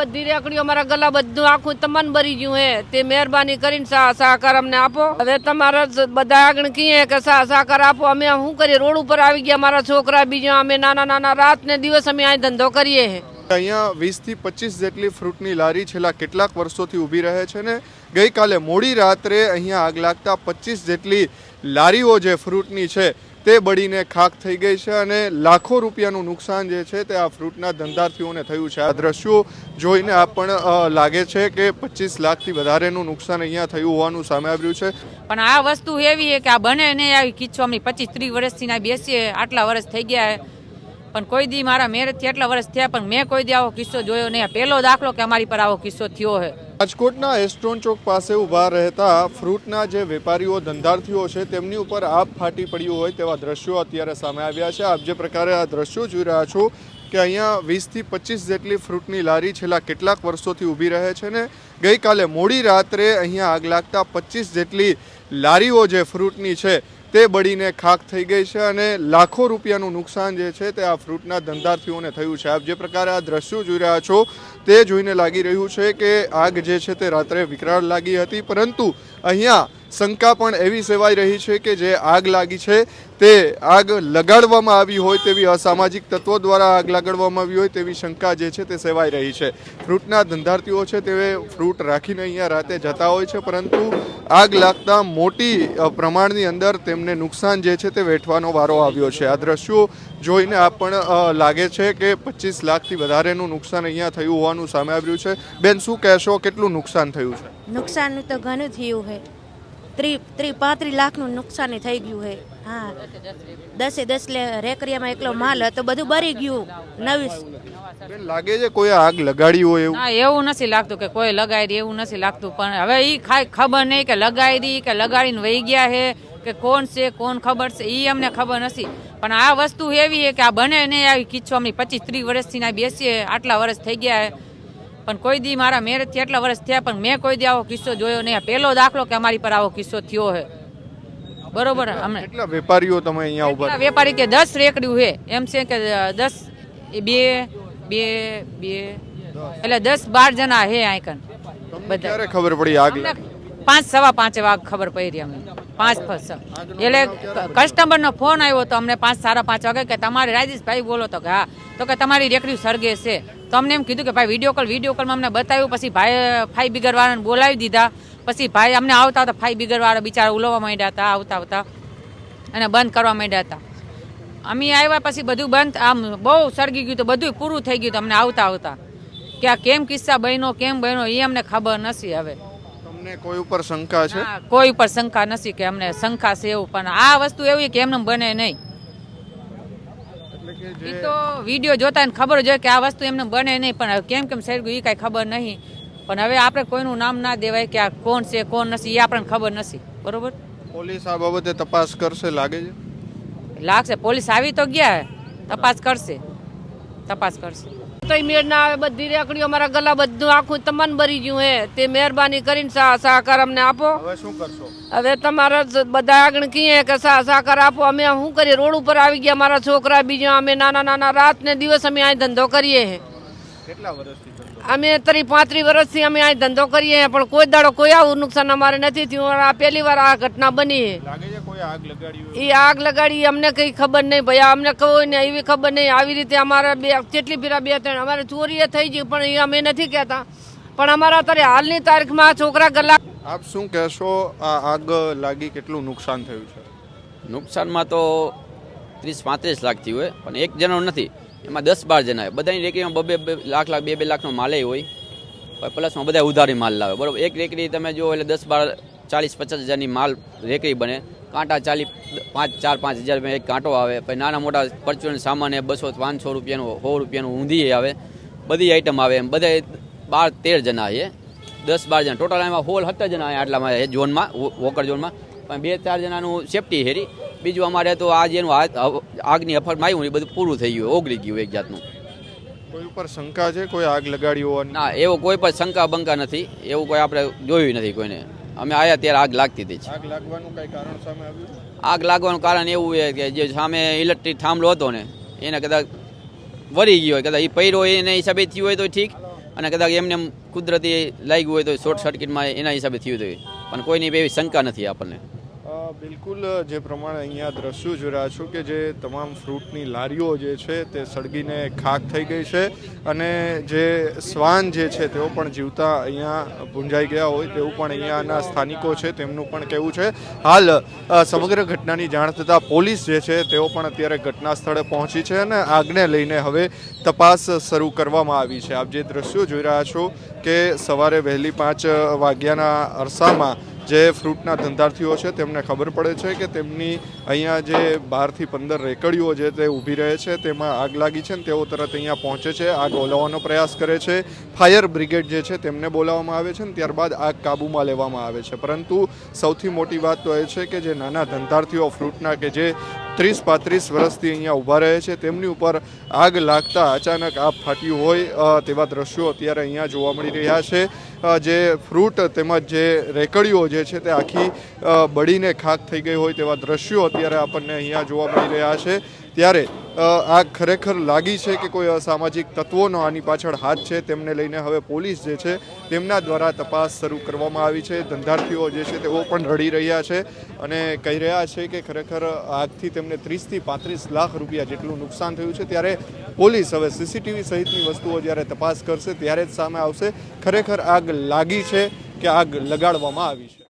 બધી રેકડીઓ મારા ગલા બધું આખું તમન ભરી ગયું હે. તે મહેરબાની કરીને સહકાર અમને આપો. હવે તમારા બધા આગળ કહીએ કે સહકાર આપો. અમે શું કરીએ? રોડ ઉપર આવી ગયા મારા છોકરા બીજા. અમે નાના નાના રાત ને દિવસ અમે અહીં ધંધો કરીએ હે. અહીંયા વીસથી પચીસ જેટલી ફ્રૂટની લારી છેલ્લા કેટલાક વર્ષોથી ઊભી રહે છે ને ગઈકાલે મોડી રાત્રે અહીંયા આગ લાગતા પચીસ જેટલી લારીઓ જે ફ્રૂટની છે તે બળીને ખાક થઈ ગઈ છે અને લાખો રૂપિયાનું નુકસાન જે છે તે આ ફ્રૂટના ધંધાર્થીઓને થયું છે. આ દ્રશ્યો જોઈને આ પણ લાગે છે કે પચીસ લાખથી વધારેનું નુકસાન અહીંયા થયું હોવાનું સામે આવ્યું છે. પણ આ વસ્તુ એવી છે કે આ બને નહીં આવી કિચ્છો અમને પચીસ ત્રીસ વર્ષથી ના બેસીએ, આટલા વર્ષ થઈ ગયા પણ કોઈ દી મારા મેરેજથી આટલા વર્ષ થયા, પણ મેં કોઈ દી આવો કિસ્સો જોયો નહીં. પહેલો દાખલો કે અમારી પર આવો કિસ્સો થયો છે. રાજકોટના એસ્ટ્રોન ચોક પાસે ઊભા રહેતા ફ્રૂટના જે વેપારીઓ ધંધાર્થીઓ છે, તેમની ઉપર આપ ફાટી પડ્યું હોય તેવા દ્રશ્યો અત્યારે સામે આવ્યા છે. આપ જે પ્રકારે આ દ્રશ્યો જોઈ રહ્યા છો કે અહીંયા વીસથી પચીસ જેટલી ફ્રૂટની લારી છેલ્લા કેટલાક વર્ષોથી ઊભી રહે છે ને ગઈકાલે મોડી રાત્રે અહીંયા આગ લાગતા પચીસ જેટલી લારીઓ જે ફ્રૂટની છે તે બળીને ખાક થઈ ગઈ છે અને લાખો રૂપિયાનું નુકસાન જે છે તે આ ફ્રૂટના ધંધાર્થીઓને થયું છે. આપ જે પ્રકારે આ દ્રશ્યો જોઈ રહ્યા છો, તે જોઈને લાગી રહ્યું છે કે આગ જે છે તે રાત્રે વિકરાળ લાગી હતી, પરંતુ અહીંયા શંકા પણ એવી સેવાઈ રહી છે કે જે આગ લાગી છે, તે આગ લગાડવામાં આવી હોય તેવી અસામાજિક તત્વો દ્વારા આગ લગાડવામાં આવી હોય તેવી શંકા જે છે તે સેવાઈ રહી છે. ફ્રૂટના ધંધાર્થીઓ છે તે ફ્રૂટ રાખીને અહીંયા રાતે જતા હોય છે, પરંતુ આગ લાગતા મોટી પ્રમાણની અંદર તેમને નુકસાન જે છે તે વેઠવાનો વારો આવ્યો છે. આ દ્રશ્યો જોઈને આ પણ લાગે છે કે પચીસ લાખથી વધારેનું નુકસાન અહીંયા થયું હોવાનું સામે આવ્યું છે. બેન, શું કહેશો? કેટલું નુકસાન થયું છે? નુકસાન તો ઘણું થયું છે ત્રી ત્રી પાંત્રીસ લાખનું નુકસાન થઈ ગયું છે. હા. દસે દસ રેકરિયામાં એકલો માલ હતો બધું બરી ગયું. નવી લાગે છે કોઈ આગ લગાડી હોય એવું? ના એવું નથી લાગતું કે કોઈ લગાડી દે એવું નથી લાગતું. પણ હવે એ ખાઈ ખબર નહીં કે લગાડી દી કે લગાડીને વહી ગયા છે કે કોણ છે કોણ ખબર છે એ અમને ખબર નથી. પણ આ વસ્તુ એવી છે કે આ બને નહીં આવી કિચ્છો અમે પચીસ ત્રીસ વર્ષથી ના બેસીએ આટલા વર્ષ થઈ ગયા છે. પણ કોઈ દી મારા મેરેજથી એટલા વર્ષ થયા પણ મેં કોઈ દી આવો કિસ્સો જોયો નહીં. પહેલો દાખલો કે અમારી પર આવો કિસ્સો થયો છે બરોબર અમને. કેટલા વેપારીઓ તમે અહીંયા ઊભા વેપારી કે દસ રેકડ્યું છે એમ છે કે દસ બે બે બે એટલે દસ બાર જણા હે આઈકન બધા. ખબર પડી આગ પાંચ સવા પાંચે વાગ ખબર પડી અમને. પાંચ ફસ એટલે કસ્ટમરનો ફોન આવ્યો તો અમને પાંચ, સાડા પાંચ વાગે કે તમારે રાજેશભાઈ બોલો તો કે હા. તો કે તમારી રેકડી સળગે છે. તો અમને એમ કીધું કે ભાઈ વીડિયો કોલ વીડિયો કોલમાં અમને બતાવ્યું. પછી ભાઈ, ફાઈ બિગરવાળાને બોલાવી દીધા. પછી ભાઈ અમને આવતા આવતા ફાઈ બિગરવાળા બિચારા ઉલવવા માંડ્યા હતા, આવતા આવતા. અને બંધ કરવા માંડ્યા હતા. અમે આવ્યા પછી બધું બંધ. આમ બહુ સળગી ગયું તો બધું પૂરું થઈ ગયું તો અમને આવતા આવતા. કે આ કેમ કિસ્સા બન્યો, કેમ બન્યો એ અમને ખબર નથી હવે. તમને કોઈ ઉપર શંકા છે? કોઈ ઉપર શંકા નથી કે અમને શંકા છે એવું પણ આ વસ્તુ એવી કે એમને બને નહીં. એ તો વીડિયો જોતા એને ખબર જ હોય કે આ વસ્તુ એમને બને નહીં પણ કેમ કેમ સર્ગ્યું એ કાંઈ ખબર નહીં. પણ હવે આપણે કોઈનું નામ ના દેવાય કે આ કોણ છે કોણ નથી એ આપણને ખબર નથી. બરોબર? પોલીસ આ બાબતે તપાસ કરશે લાગે છે? લાગશે. પોલીસ આવી તો ગયા તપાસ કરશે. તપાસ કરશે. તોય મેળ ના આવે બધી રેકડીઓ મારા ગલા બધું આખું તમન ભરી ગયું હે. તે મહેરબાની કરીને સા સહકાર અમને આપો. હવે શું કરશો? હવે તમારા બધા આગળ કહીએ કે સા સહકાર આપો. અમે શું કરીએ? રોડ ઉપર આવી ગયા મારા છોકરા બીજા. અમે નાના નાના રાત ને દિવસ અમે અહીં ધંધો કરીએ હે. કેટલા વર્ષથી અમે તરી પાંત્રીસ વર્ષથી અમે અહીં ધંધો કરીએ પણ કોઈ દાડો કોઈ આવું નુકસાન અમારે નથી થયું. આ પહેલી વાર આ ઘટના બની હે. એ આગ લગાડી અમને કઈ ખબર નહીં ભાઈ. અમને કોઈ ને એવી ખબર નહીં. આવી રીતે અમારા બે કેટલી ફેરા બે ત્રણ અમારે ચોરી એ થઈ ગઈ પણ એ અમે નથી કહેતા. પણ અમારા અત્યારે હાલની તારીખમાં છોકરા ગલા આપ શું કહેશો આ આગ લાગી કેટલું નુકસાન થયું છે? નુકસાનમાં તો ત્રીસ પાંત્રીસ લાખ થયું હોય પણ એક જણો નથી. એમાં દસ બાર જણા હોય. બધાની રેકડીમાં બબે બે લાખ લાખ બે બે લાખનો માલે હોય. પ્લસમાં બધા ઉધારી માલ લાવે. બરોબર? એક રેકડી તમે જો એટલે દસ બાર ચાલીસ પચાસ હજારની માલ રેકરી બને. કાંટા ચાલી પાંચ ચાર પાંચ હજાર એક કાંટો આવે. પછી નાના મોટા પરચુરણ સામાન એ બસો પાંચસો રૂપિયાનું સો રૂપિયાનું ઊંધી આવે. બધી આઈટમ આવે. એમ બધા બાર તેર જણા છે દસ બાર જણા. ટોટલ એમાં હોલ સત્તર જણા આટલામાં એ ઝોનમાં વોકર ઝોનમાં પણ બે ચાર જણાનું સેફટી હેરી. બીજું અમારે તો આ જેનું આગની અફરમાં આવ્યું એ બધું પૂરું થઈ ગયું ઓગળી ગયું એક જાતનું. કોઈ ઉપર શંકા છે? કોઈ આગ લગાડી હોવાની? ના એવો કોઈ પણ શંકા બંકા નથી. એવું કોઈ આપણે જોયું નથી કોઈને. અમે આવ્યા ત્યારે આગ લાગતી હતી આગ લાગવાનું કઈ કારણ સામે આવ્યું? આગ લાગવાનું કારણ એવું છે કે જે સામે ઇલેક્ટ્રિક થાંભલો હતો ને એને કદાચ વળી ગયો હોય કદાચ એ પૈરો હોય એને હિસાબે થયું હોય તો ઠીક અને કદાચ એમને કુદરતી લાગ્યું હોય તો શોર્ટ સર્કિટમાં એના હિસાબે થયું હતું પણ કોઈની એવી શંકા નથી આપણને. બિલકુલ, જે પ્રમાણે અહીંયા દ્રશ્યો જોઈ રહ્યા છો કે જે તમામ ફ્રૂટની લારીઓ જે છે તે સળગીને ખાક થઈ ગઈ છે અને જે શ્વાન જે છે તેઓ પણ જીવતા અહીંયા ભૂંજાઈ ગયા હોય તેવું પણ અહીંયાના સ્થાનિકો છે તેમનું પણ કહેવું છે. હાલ સમગ્ર ઘટનાની જાણ થતાં પોલીસ જે છે તેઓ પણ અત્યારે ઘટના સ્થળે પહોંચી છે અને આગને લઈને હવે તપાસ શરૂ કરવામાં આવી છે. આપ જે દ્રશ્યો જોઈ રહ્યા છો કે સવારે વહેલી પાંચ વાગ્યાના અરસામાં જે ફ્રૂટના ધંધાર્થીઓ છે તેમને ખબર પડે છે કે તેમની અહીંયા જે બારથી પંદર રેકડીઓ જે તે ઊભી રહે છે, તેમાં આગ લાગી છે ને તેઓ તરત અહીંયા પહોંચે છે, આગ ઓલવવાનો પ્રયાસ કરે છે. ફાયર બ્રિગેડ જે છે તેમને બોલાવવામાં આવે છે ને ત્યારબાદ આગ કાબૂમાં લેવામાં આવે છે. પરંતુ સૌથી મોટી વાત તો એ છે કે જે નાના ધંધાર્થીઓ ફ્રૂટના કે જે ત્રીસ પાંત્રીસ વર્ષથી અહીંયા ઊભા રહે છે. તેમની ઉપર આગ લાગતા અચાનક આગ ફાટ્યું હોય તેવા દ્રશ્યો અત્યારે અહીંયા જોવા મળી રહ્યા છે. જે ફ્રૂટ તેમજ જે રેકડીઓ જે છે તે આખી બળીને ખાક થઈ ગઈ હોય તેવા દ્રશ્યો અત્યારે આપણને અહીંયા જોવા મળી રહ્યા છે. ત્યારે આ ખરેખર લાગી છે કે કોઈ અસામાજિક તત્વોનો આની પાછળ હાથ છે? તેમને લઈને હવે પોલીસ જે છે, તેમના દ્વારા તપાસ શરૂ કરવામાં આવી છે. ધંધાર્થીઓ જે છે, તેઓ પણ રડી રહ્યા છે અને કહી રહ્યા છે કે ખરેખર આગથી તેમને ત્રીસથી પાંત્રીસ લાખ રૂપિયા જેટલું નુકસાન થયું છે. ત્યારે પોલીસ હવે સીસીટીવી સહિતની વસ્તુઓ જ્યારે તપાસ કરશે, ત્યારે જ સામે આવશે. ખરેખર આગ લાગી છે કે આગ લગાડવામાં આવી છે?